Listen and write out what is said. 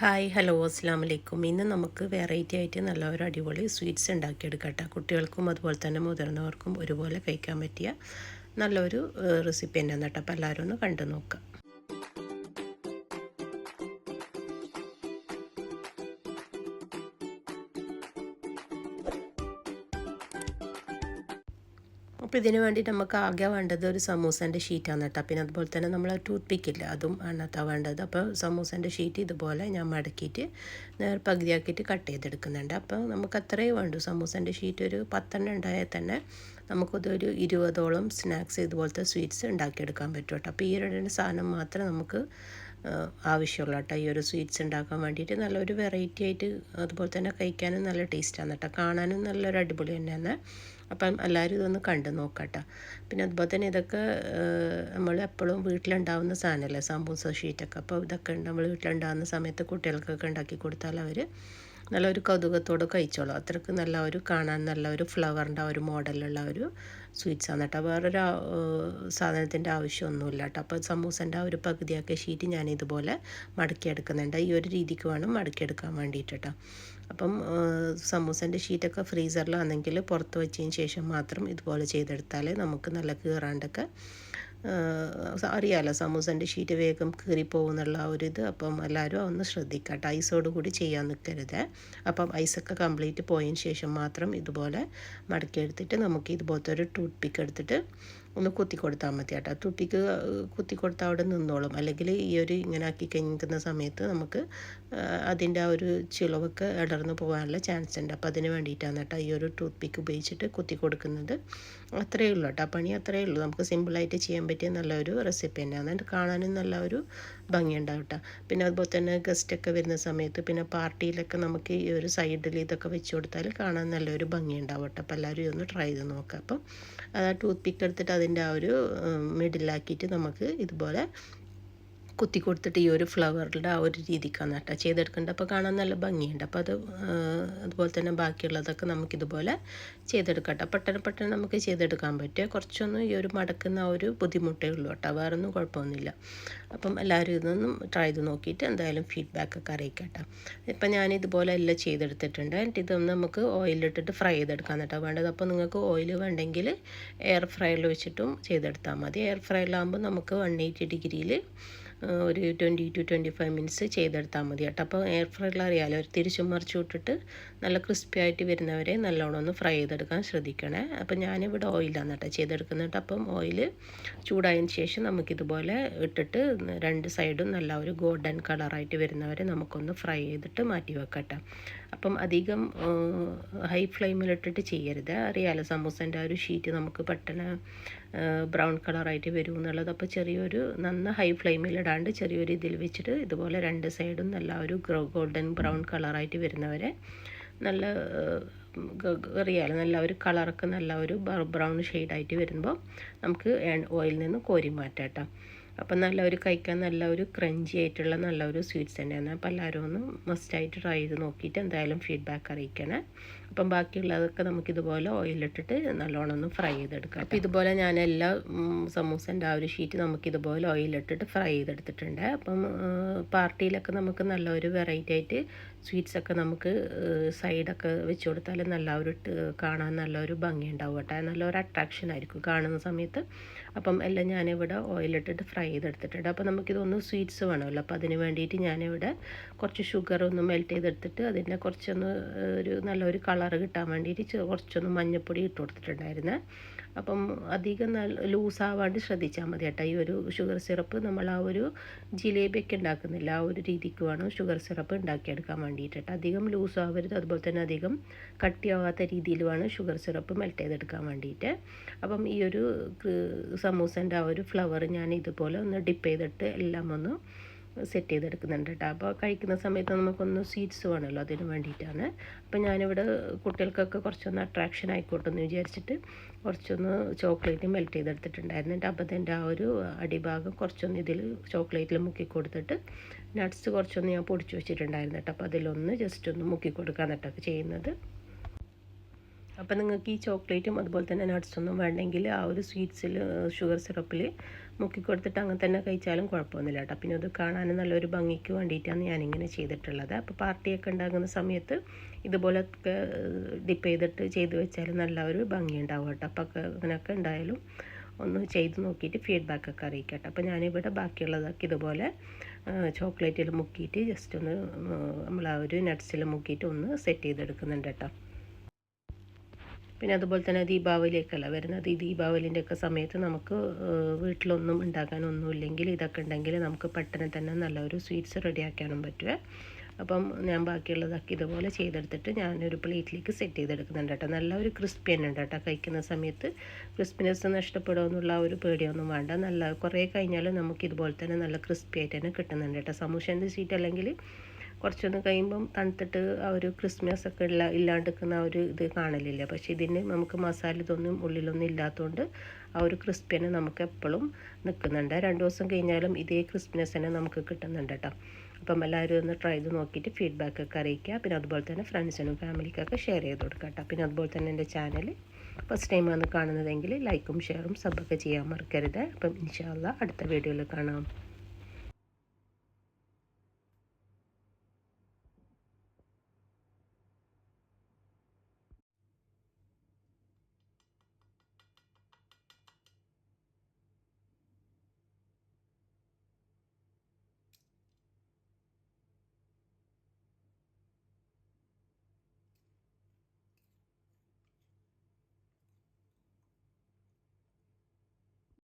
Hi hello അസ്സാം വലൈക്കും ഇന്ന് നമുക്ക് വെറൈറ്റി ആയിട്ട് നല്ല ഒരു അടിപൊളി സ്വീറ്റ്സ് ഉണ്ടാക്കിയെടുക്കട്ടെ. കുട്ടികൾക്കും അതുപോലെ തന്നെ മുതിർന്നവർക്കും ഒരുപോലെ കഴിക്കാൻ പറ്റിയ നല്ലൊരു റെസിപ്പി തന്നെയാണ് കേട്ടോ. അപ്പോൾ എല്ലാവരും ഒന്ന് കണ്ടു നോക്കാം അപ്പോൾ ഇതിന് വേണ്ടി നമുക്ക് ആകെ വേണ്ടത് ഒരു സമൂസേന്റെ ഷീറ്റാണ് കേട്ടോ. പിന്നെ അതുപോലെ തന്നെ നമ്മൾ ടൂത്ത് പിക്കില്ല അതും എണ്ണത്താ വേണ്ടത്. അപ്പോൾ സമൂസേന്റെ ഷീറ്റ് ഇതുപോലെ ഞാൻ മടക്കിയിട്ട് നേർ പകുതിയാക്കിയിട്ട് കട്ട് ചെയ്തെടുക്കുന്നുണ്ട്. അപ്പോൾ നമുക്ക് അത്രയേ വേണ്ടൂ. സമൂസേന്റെ ഷീറ്റ് ഒരു പത്തെണ്ണം ഉണ്ടായാൽ തന്നെ നമുക്കതൊരു ഇരുപതോളം സ്നാക്സ് ഇതുപോലത്തെ സ്വീറ്റ്സ് ഉണ്ടാക്കിയെടുക്കാൻ പറ്റും കേട്ടോ. അപ്പോൾ ഈ രണ്ട് സാധനം മാത്രം നമുക്ക് ആവശ്യമുള്ള കേട്ടോ ഈ ഒരു സ്വീറ്റ്സ് ഉണ്ടാക്കാൻ വേണ്ടിയിട്ട് നല്ലൊരു വെറൈറ്റി ആയിട്ട് അതുപോലെ തന്നെ കഴിക്കാനും നല്ല ടേസ്റ്റാണ് കേട്ടോ കാണാനും നല്ലൊരു അടിപൊളി തന്നെയാണ്. അപ്പം എല്ലാവരും ഇതൊന്ന് കണ്ടു നോക്കട്ടെ. പിന്നെ അതുപോലെ തന്നെ ഇതൊക്കെ നമ്മൾ എപ്പോഴും വീട്ടിലുണ്ടാവുന്ന സാധനമല്ലേ? സാമ്പൂസ ഷീറ്റൊക്കെ അപ്പോൾ ഇതൊക്കെ നമ്മൾ വീട്ടിലുണ്ടാകുന്ന സമയത്ത് കുട്ടികൾക്കൊക്കെ ഉണ്ടാക്കി കൊടുത്താൽ അവർ നല്ലൊരു കൗതുകത്തോട് കഴിച്ചോളൂ. അത്രയ്ക്ക് നല്ല ഒരു കാണാൻ നല്ല ഒരു ഫ്ലവറിന്റെ ഒരു മോഡലുള്ള ഒരു സ്വീറ്റ്സാണ് കേട്ടോ. വേറൊരു സാധനത്തിന്റെ ആവശ്യമൊന്നുമില്ല കേട്ടോ. അപ്പോൾ സമൂസന്റെ ആ ഒരു പകുതിയാക്കിയ ഷീറ്റ് ഞാൻ ഇതുപോലെ മടക്കിയെടുക്കുന്നുണ്ട്. ഈ ഒരു രീതിക്ക് വേണം മടക്കിയെടുക്കാൻ വേണ്ടിയിട്ട് അപ്പം സമൂസന്റെ ഷീറ്റൊക്കെ ഫ്രീസറിലാണെങ്കിൽ പുറത്ത് വെച്ചതിന് ശേഷം മാത്രം ഇതുപോലെ ചെയ്തെടുത്താൽ നമുക്ക് നല്ല കീറാണ്ടൊക്കെ അറിയാമല്ലോ സമൂസന്റെ ഷീറ്റ് വേഗം കീറിപ്പോകുന്നുള്ള ഇത്. അപ്പം എല്ലാവരും ഒന്ന് ശ്രദ്ധിക്കട്ടെ ഐസോട് കൂടി ചെയ്യാൻ നിൽക്കരുത് അപ്പം ഐസൊക്കെ കംപ്ലീറ്റ് പോയതിന് ശേഷം മാത്രം ഇതുപോലെ മടക്കിയെടുത്തിട്ട് നമുക്ക് ഇതുപോലത്തെ ഒരു ടൂത്ത് പിക്ക് എടുത്തിട്ട് ഒന്ന് കുത്തി കൊടുത്താൽ മതി കേട്ടോ. തുട്ടിക്ക് കുത്തി കൊടുത്താൽ അവിടെ നിന്നോളും. അല്ലെങ്കിൽ ഈ ഒരു ഇങ്ങനെ ആക്കി കഴിഞ്ഞിരിക്കുന്ന സമയത്ത് നമുക്ക് അതിന്റെ ആ ഒരു ചിളവൊക്കെ ഇടർന്നു പോകാനുള്ള ചാൻസ് ഉണ്ട്. അപ്പോൾ അതിന് വേണ്ടിയിട്ടാണ് കേട്ടോ ഈ ഒരു ടൂത്ത് പിക്ക് ഉപയോഗിച്ചിട്ട് കുത്തി കൊടുക്കുന്നത് അത്രയേ ഉള്ളൂ കേട്ടോ. പണി അത്രയേ ഉള്ളൂ. നമുക്ക് സിമ്പിളായിട്ട് ചെയ്യാൻ പറ്റിയ നല്ലൊരു റെസിപ്പി തന്നെയാണ്. കാണാനും നല്ല ഒരു ഭംഗിയുണ്ടാവും കേട്ടോ പിന്നെ അതുപോലെ തന്നെ ഗസ്റ്റൊക്കെ വരുന്ന സമയത്ത് പിന്നെ പാർട്ടിയിലൊക്കെ നമുക്ക് ഈ ഒരു സൈഡിൽ ഇതൊക്കെ വെച്ച് കൊടുത്താൽ കാണാൻ നല്ലൊരു ഭംഗിയുണ്ടാവും കേട്ടോ അപ്പോൾ എല്ലാവരും ഒന്ന് ട്രൈ ചെയ്ത് നോക്കാം. അപ്പം ആ ടൂത്ത് പിക്ക് എടുത്തിട്ട് അതിന്റെ ആ ഒരു മിഡിലാക്കിയിട്ട് നമുക്ക് ഇതുപോലെ കുത്തി കൊടുത്തിട്ട് ഈ ഒരു ഫ്ലവറിന്റെ ആ ഒരു രീതിക്കാണ് കേട്ടോ ചെയ്തെടുക്കേണ്ടത് അപ്പോൾ കാണാൻ നല്ല ഭംഗിയുണ്ട്. അപ്പോൾ അത് അതുപോലെ തന്നെ ബാക്കിയുള്ളതൊക്കെ നമുക്കിതുപോലെ ചെയ്തെടുക്കാം കേട്ടോ പെട്ടെന്ന് പെട്ടെന്ന് നമുക്ക് ചെയ്തെടുക്കാൻ പറ്റുക കുറച്ചൊന്നും ഈ ഒരു മടക്കുന്ന ഒരു ബുദ്ധിമുട്ടേ ഉള്ളൂ കേട്ടോ. വേറെ ഒന്നും കുഴപ്പമൊന്നുമില്ല. അപ്പം എല്ലാവരും ഇതൊന്നും ട്രൈ ചെയ്ത് നോക്കിയിട്ട് എന്തായാലും ഫീഡ്ബാക്കൊക്കെ അറിയിക്കട്ടെ. ഇപ്പം ഞാൻ ഇതുപോലെ എല്ലാം ചെയ്തെടുത്തിട്ടുണ്ട്. എന്നിട്ട് ഇതൊന്ന് നമുക്ക് ഓയിലിട്ടിട്ട് ഫ്രൈ ചെയ്തെടുക്കാൻ കേട്ടോ. വേണ്ടത് അപ്പോൾ നിങ്ങൾക്ക് ഓയിൽ വേണ്ടെങ്കിൽ എയർ ഫ്രൈയിൽ വെച്ചിട്ടും ചെയ്തെടുത്താൽ മതി. എയർ ഫ്രൈയിലാകുമ്പോൾ നമുക്ക് വൺ എയ്റ്റി ഡിഗ്രിയിൽ ഒരു twenty two twenty five minutes ചെയ്തെടുത്താൽ മതി കേട്ടോ. അപ്പോൾ എയർ ഫ്രൈയിൽ അറിയാമല്ലോ ഒരു തിരിച്ചും മറിച്ചു വിട്ടിട്ട് നല്ല ക്രിസ്പി ആയിട്ട് വരുന്നവരെ നല്ലോണം ഒന്ന് ഫ്രൈ ചെയ്തെടുക്കാൻ ശ്രദ്ധിക്കണേ. അപ്പോൾ ഞാനിവിടെ ഓയിലാണ് കേട്ടോ ചെയ്തെടുക്കുന്നുണ്ട് അപ്പം ഓയിൽ ചൂടായതിന് ശേഷം നമുക്കിതുപോലെ ഇട്ടിട്ട് രണ്ട് സൈഡും നല്ല ഒരു ഗോൾഡൻ കളറായിട്ട് വരുന്നവരെ നമുക്കൊന്ന് ഫ്രൈ ചെയ്തിട്ട് മാറ്റി വെക്കട്ടെ അപ്പം അധികം ഹൈ ഫ്ലെയിമിലിട്ടിട്ട് ചെയ്യരുത്. അറിയാമല്ലോ സമൂസന്റെ ആ ഒരു ഷീറ്റ് നമുക്ക് പെട്ടെന്ന് ബ്രൗൺ കളറായിട്ട് വരും എന്നുള്ളത്. അപ്പോൾ ചെറിയൊരു നന്ന ഹൈ ഫ്ലെയിമിലിടാണ്ട് ചെറിയൊരു ഇതിൽ വെച്ചിട്ട് ഇതുപോലെ രണ്ട് സൈഡും നല്ല ഒരു ഗോൾഡൻ ബ്രൗൺ കളറായിട്ട് വരുന്നവരെ നല്ല അറിയാലോ നല്ല ഒരു കളറൊക്കെ നല്ല ഒരു ബ്രൗൺ ഷെയ്ഡായിട്ട് വരുമ്പോൾ നമുക്ക് ഓയിൽ നിന്ന് കോരി മാറ്റാം അപ്പം നല്ല ഒരു കഴിക്കാൻ നല്ല ഒരു ക്രഞ്ചി ആയിട്ടുള്ള നല്ല ഒരു സ്വീറ്റ്സ് തന്നെയാണ്. അപ്പോൾ എല്ലാവരും ഒന്ന് മസ്റ്റായിട്ട് ട്രൈ ചെയ്ത് നോക്കിയിട്ട് എന്തായാലും ഫീഡ്ബാക്ക് അറിയിക്കണേ. അപ്പം ബാക്കിയുള്ളതൊക്കെ നമുക്കിതുപോലെ ഓയിലിട്ടിട്ട് നല്ലോണം ഒന്ന് ഫ്രൈ ചെയ്തെടുക്കാം അപ്പോൾ ഇതുപോലെ ഞാൻ എല്ലാ സമൂസന്റെ ആ ഒരു ഷീറ്റ് നമുക്കിതുപോലെ ഓയിലിട്ടിട്ട് ഫ്രൈ ചെയ്തെടുത്തിട്ടുണ്ട്. അപ്പം പാർട്ടിയിലൊക്കെ നമുക്ക് നല്ല ഒരു വെറൈറ്റി ആയിട്ട് സ്വീറ്റ്സൊക്കെ നമുക്ക് സൈഡൊക്കെ വെച്ച് കൊടുത്താൽ നല്ല ഒരു കാണാൻ നല്ലൊരു ഭംഗി ഉണ്ടാവും കേട്ടോ. നല്ലൊരു അട്രാക്ഷൻ ആയിരിക്കും കാണുന്ന സമയത്ത്. അപ്പം എല്ലാം ഞാനിവിടെ ഓയിലിട്ടിട്ട് ഫ്രൈ ചെയ്തെടുത്തിട്ടുണ്ട്. അപ്പോൾ നമുക്കിതൊന്ന് സ്വീറ്റ്സ് വേണമല്ലോ. അപ്പോൾ അതിന് വേണ്ടിയിട്ട് ഞാനിവിടെ കുറച്ച് ഷുഗർ ഒന്ന് മെൽറ്റ് ചെയ്തെടുത്തിട്ട് അതിന്റെ കുറച്ചൊന്ന് ഒരു നല്ലൊരു കളർ കിട്ടാൻ വേണ്ടിയിട്ട് കുറച്ചൊന്ന് മഞ്ഞൾപ്പൊടി ഇട്ട് കൊടുത്തിട്ടുണ്ടായിരുന്നേ. അപ്പം അധികം ലൂസാവാണ്ട് ശ്രദ്ധിച്ചാൽ മതി കേട്ടോ. ഈ ഒരു ഷുഗർ സിറപ്പ് നമ്മൾ ആ ഒരു ജിലേബിയൊക്കെ ഉണ്ടാക്കുന്നില്ല. ആ ഒരു രീതിക്ക് വേണം ഷുഗർ സിറപ്പ് ഉണ്ടാക്കിയെടുക്കാൻ വേണ്ടിയിട്ട് കേട്ടോ. അധികം ലൂസ് ആവരുത് അതുപോലെ തന്നെ അധികം കട്ടിയാവാത്ത രീതിയിൽ വേണം ഷുഗർ സിറപ്പ് മെൽറ്റ് ചെയ്തെടുക്കാൻ വേണ്ടിയിട്ട്. അപ്പം ഈ ഒരു സമൂസന്റെ ആ ഒരു ഫ്ലവർ ഞാൻ ഇതുപോലെ ഒന്ന് ഡിപ്പ് ചെയ്തിട്ട് എല്ലാം ഒന്ന് സെറ്റ് ചെയ്തെടുക്കുന്നുണ്ട് കേട്ടോ അപ്പോൾ കഴിക്കുന്ന സമയത്ത് നമുക്കൊന്ന് സ്വീറ്റ്സ് വേണമല്ലോ അതിന് വേണ്ടിയിട്ടാണ്. അപ്പോൾ ഞാനിവിടെ കുട്ടികൾക്കൊക്കെ കുറച്ചൊന്ന് അട്രാക്ഷൻ ആയിക്കോട്ടെ എന്ന് വിചാരിച്ചിട്ട് കുറച്ചൊന്ന് ചോക്ലേറ്റ് മെൽറ്റ് ചെയ്തെടുത്തിട്ടുണ്ടായിരുന്നു. എന്നിട്ട് അപ്പോൾ അതിന്റെ ആ ഒരു അടിഭാഗം കുറച്ചൊന്ന് ഇതിൽ ചോക്ലേറ്റിൽ മുക്കി കൊടുത്തിട്ട് നട്ട്സ് കുറച്ചൊന്ന് ഞാൻ പൊടിച്ച് വെച്ചിട്ടുണ്ടായിരുന്നു കേട്ടോ അപ്പോൾ അതിലൊന്ന് ജസ്റ്റ് ഒന്ന് മുക്കി കൊടുക്കാൻ കേട്ടോ ചെയ്യുന്നത്. അപ്പം നിങ്ങൾക്ക് ഈ ചോക്ലേറ്റും അതുപോലെ തന്നെ നട്ട്സൊന്നും വേണ്ടെങ്കിൽ ആ ഒരു സ്വീറ്റ്സിൽ ഷുഗർ സിറപ്പിൽ മുക്കി കൊടുത്തിട്ട് അങ്ങനെ തന്നെ കഴിച്ചാലും കുഴപ്പമൊന്നുമില്ല കേട്ടോ. പിന്നെ അത് കാണാൻ നല്ലൊരു ഭംഗിക്ക് വേണ്ടിയിട്ടാണ് ഞാനിങ്ങനെ ചെയ്തിട്ടുള്ളത്. അപ്പോൾ പാർട്ടിയൊക്കെ ഉണ്ടാകുന്ന സമയത്ത് ഇതുപോലൊക്കെ ഡിപ്പ് ചെയ്തിട്ട് ചെയ്ത് വെച്ചാൽ നല്ല ഒരു ഭംഗി ഉണ്ടാവും കേട്ടോ. അപ്പോൾ അങ്ങനെയൊക്കെ ഉണ്ടായാലും ഒന്ന് ചെയ്ത് നോക്കിയിട്ട് ഫീഡ്ബാക്കൊക്കെ അറിയിക്കട്ടെ അപ്പോൾ ഞാനിവിടെ ബാക്കിയുള്ളതൊക്കെ ഇതുപോലെ ചോക്ലേറ്റിൽ മുക്കിയിട്ട് ജസ്റ്റ് ഒന്ന് നമ്മൾ ആ ഒരു നട്ട്സിൽ മുക്കിയിട്ട് ഒന്ന് സെറ്റ് ചെയ്തെടുക്കുന്നുണ്ട് കേട്ടോ. പിന്നെ അതുപോലെ തന്നെ ദീപാവലിയൊക്കെയല്ല വരുന്നത്. ഈ ദീപാവലിന്റെ ഒക്കെ സമയത്ത് നമുക്ക് വീട്ടിലൊന്നും ഉണ്ടാക്കാനൊന്നുമില്ലെങ്കിൽ ഇതൊക്കെ ഉണ്ടെങ്കിൽ നമുക്ക് പെട്ടെന്ന് തന്നെ നല്ലൊരു സ്വീറ്റ്സ് റെഡിയാക്കാനും പറ്റുമേ അപ്പം ഞാൻ ബാക്കിയുള്ളതൊക്കെ ഇതുപോലെ ചെയ്തെടുത്തിട്ട് ഞാനൊരു പ്ലേറ്റിലേക്ക് സെറ്റ് ചെയ്തെടുക്കുന്നുണ്ട് കേട്ടോ. നല്ല ഒരു ക്രിസ്പി തന്നെ ഉണ്ട് കേട്ടോ. കഴിക്കുന്ന സമയത്ത് ക്രിസ്പിനെസ് നഷ്ടപ്പെടുമെന്നുള്ള ഒരു പേടിയൊന്നും വേണ്ട. നല്ല കുറേ കഴിഞ്ഞാലും നമുക്ക് ഇതുപോലെ തന്നെ നല്ല ക്രിസ്പി ആയിട്ട് തന്നെ കിട്ടുന്നുണ്ട് കേട്ടോ. സമൂഷന്റെ സീറ്റ് അല്ലെങ്കിൽ കുറച്ചൊന്ന് കഴിയുമ്പം തണുത്തിട്ട് ആ ഒരു ക്രിസ്മസ് ഒക്കെ ഇല്ല ഇല്ലാണ്ടിരിക്കുന്ന ആ ഒരു ഇത് കാണലില്ല. പക്ഷേ ഇതിന് നമുക്ക് മസാല ഇതൊന്നും ഉള്ളിലൊന്നും ഇല്ലാത്തതുകൊണ്ട് ആ ഒരു ക്രിസ്പിനെ നമുക്ക് എപ്പോഴും നിൽക്കുന്നുണ്ട് രണ്ട് ദിവസം കഴിഞ്ഞാലും ഇതേ ക്രിസ്പിനെസ് തന്നെ നമുക്ക് കിട്ടുന്നുണ്ട് കേട്ടോ അപ്പം എല്ലാവരും ഒന്ന് ട്രൈ ചെയ്ത് നോക്കിയിട്ട് ഫീഡ്ബാക്ക് ഒക്കെ അറിയിക്കുക. പിന്നെ അതുപോലെ തന്നെ ഫ്രണ്ട്സിനും ഫാമിലിക്കൊക്കെ ഷെയർ ചെയ്ത് കൊടുക്കുക കേട്ടോ പിന്നെ അതുപോലെ തന്നെ എന്റെ ചാനൽ ഫസ്റ്റ് ടൈം ടൈമാണ് കാണുന്നതെങ്കിൽ ലൈക്കും ഷെയറും സബ്ബൊക്കെ ചെയ്യാൻ മറക്കരുത്. അപ്പം ഇൻഷാല്ല അടുത്ത വീഡിയോയിൽ കാണാം.